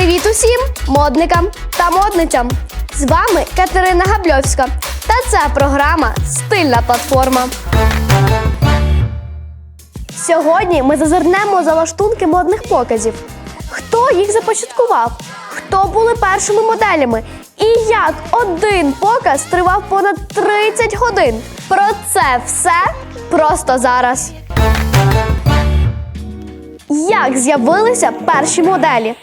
Привіт усім модникам та модницям! З вами Катерина Габльовська. Та це програма Стильна платформа. Сьогодні ми зазирнемо за лаштунки модних показів. Хто їх започаткував? Хто були першими моделями? І як один показ тривав понад 30 годин? Про це все просто зараз. Як з'явилися перші моделі?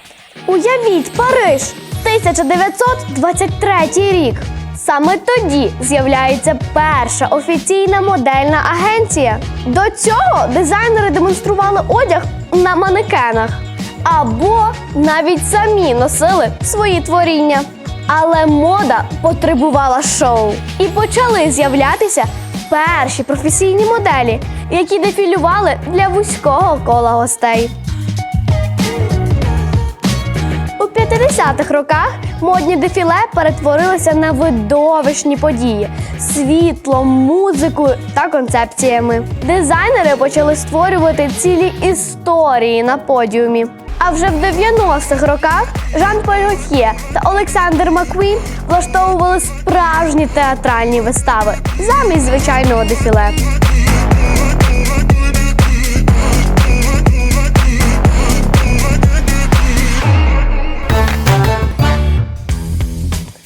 Уявіть Париж, 1923 рік. Саме тоді з'являється перша офіційна модельна агенція. До цього дизайнери демонстрували одяг на манекенах або навіть самі носили свої творіння. Але мода потребувала шоу. І почали з'являтися перші професійні моделі, які дефілювали для вузького кола гостей. 50-х роках модні дефіле перетворилися на видовищні події світлом, музикою та концепціями. Дизайнери почали створювати цілі історії на подіумі. А вже в 90-х роках Жан Поль та Олександр Маквін влаштовували справжні театральні вистави замість звичайного дефіле.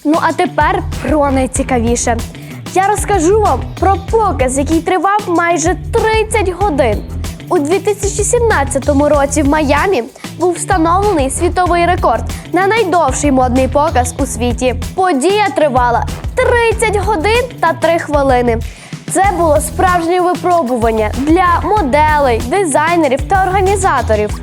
Ну а тепер про найцікавіше. Я розкажу вам про показ, який тривав майже 30 годин. У 2017 році в Майамі був встановлений світовий рекорд на найдовший модний показ у світі. Подія тривала 30 годин та 3 хвилини. Це було справжнє випробування для моделей, дизайнерів та організаторів.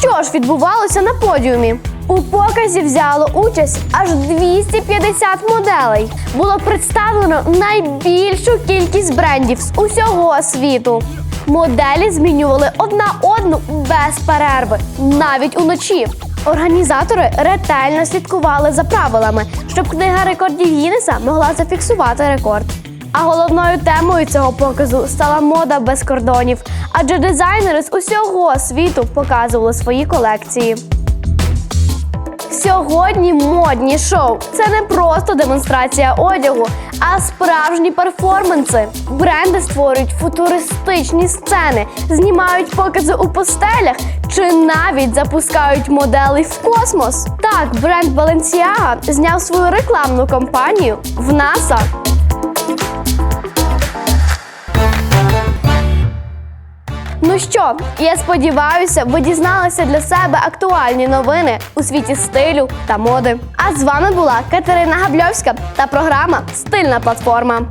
Що ж відбувалося на подіумі? У показі взяло участь аж 250 моделей. Було представлено найбільшу кількість брендів з усього світу. Моделі змінювали одна одну без перерви, навіть уночі. Організатори ретельно слідкували за правилами, щоб книга рекордів Гіннеса могла зафіксувати рекорд. А головною темою цього показу стала мода без кордонів, адже дизайнери з усього світу показували свої колекції. Сьогодні модні шоу це не просто демонстрація одягу, а справжні перформанси. Бренди створюють футуристичні сцени, знімають покази у постелях чи навіть запускають моделей в космос. Так, бренд Balenciaga зняв свою рекламну кампанію в НАСА. Ну що, я сподіваюся, ви дізналися для себе актуальні новини у світі стилю та моди. А з вами була Катерина Габльовська та програма Стильна платформа.